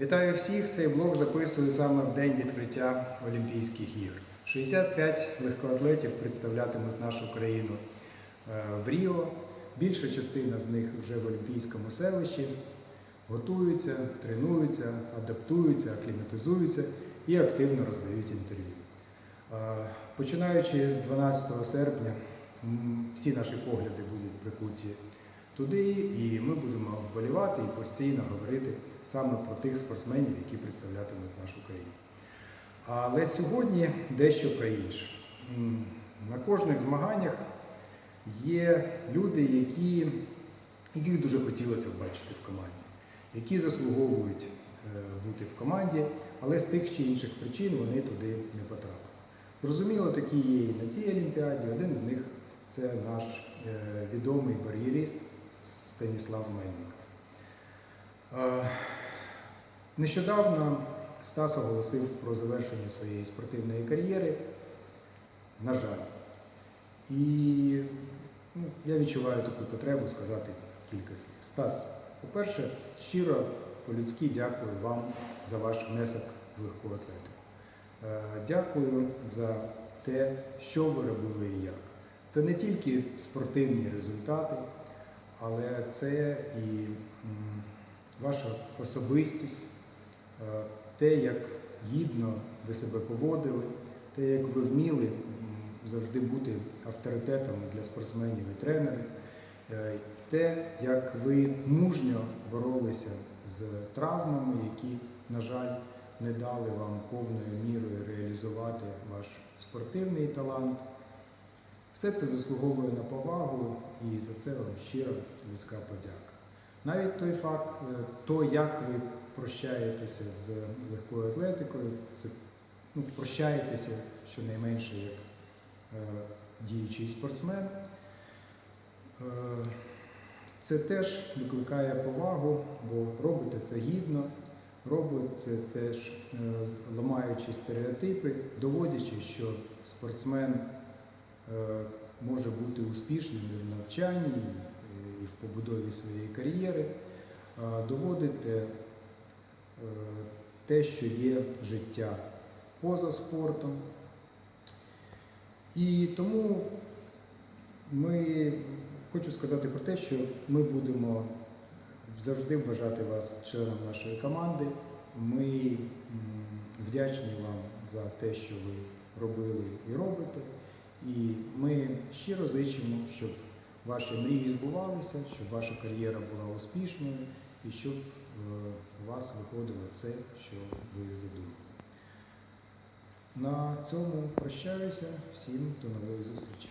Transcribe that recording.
Вітаю всіх! Цей блог записую саме в день відкриття Олімпійських ігор. 65 легкоатлетів представлятимуть нашу країну е, в Ріо. Більша частина з них вже в Олімпійському селищі. Готуються, тренуються, адаптуються, акліматизуються і активно роздають інтерв'ю. Е, Починаючи з 12 серпня, всі наші погляди будуть прикуті туди, і ми будемо вболівати і постійно говорити саме про тих спортсменів, які представлятимуть нашу країну. Але сьогодні дещо про інше. На кожних змаганнях є люди, які, яких дуже хотілося б бачити в команді, які заслуговують е, бути в команді, але з тих чи інших причин вони туди не потрапили. Зрозуміло, такі є і на цій олімпіаді. Один з них це наш е, відомий бар'єрист Станіслав Мельник. Е, Нещодавно Стас оголосив про завершення своєї спортивної кар'єри. На жаль. І ну, я відчуваю таку потребу сказати кілька слів. Стас, по-перше, щиро по-людськи дякую вам за ваш внесок в легку атлетику. Е, Дякую за те, що ви робили і як. Це не тільки спортивні результати, але це і ваша особистість, е, те, як гідно ви себе поводили, те, як ви вміли завжди бути авторитетом для спортсменів і тренерів, е, те, як ви мужньо боролися з травмами, які, на жаль, не дали вам повною мірою реалізувати ваш спортивний талант. Все це заслуговує на повагу і за це вам щира людська подяка. Навіть той факт, е, то, як ви прощаєтеся з легкою атлетикою, це ну, прощаєтеся щонайменше як е, діючий спортсмен. Е, це теж викликає повагу, бо робите це гідно, робите теж е, ламаючи стереотипи, доводячи, що спортсмен може бути успішним і в навчанні, і в побудові своєї кар'єри, е, доводите е, те, що є життя поза спортом. І тому ми хочу сказати про те, що ми будемо завжди вважати вас членом нашої команди. Ми вдячні вам за те, що ви робили і робите. І ми щиро зичимо, щоб ваші мрії збувалися, щоб ваша кар'єра була успішною і щоб е, у вас виходило все, що ви задумали. На цьому прощаюся. Всім до нової зустрічі.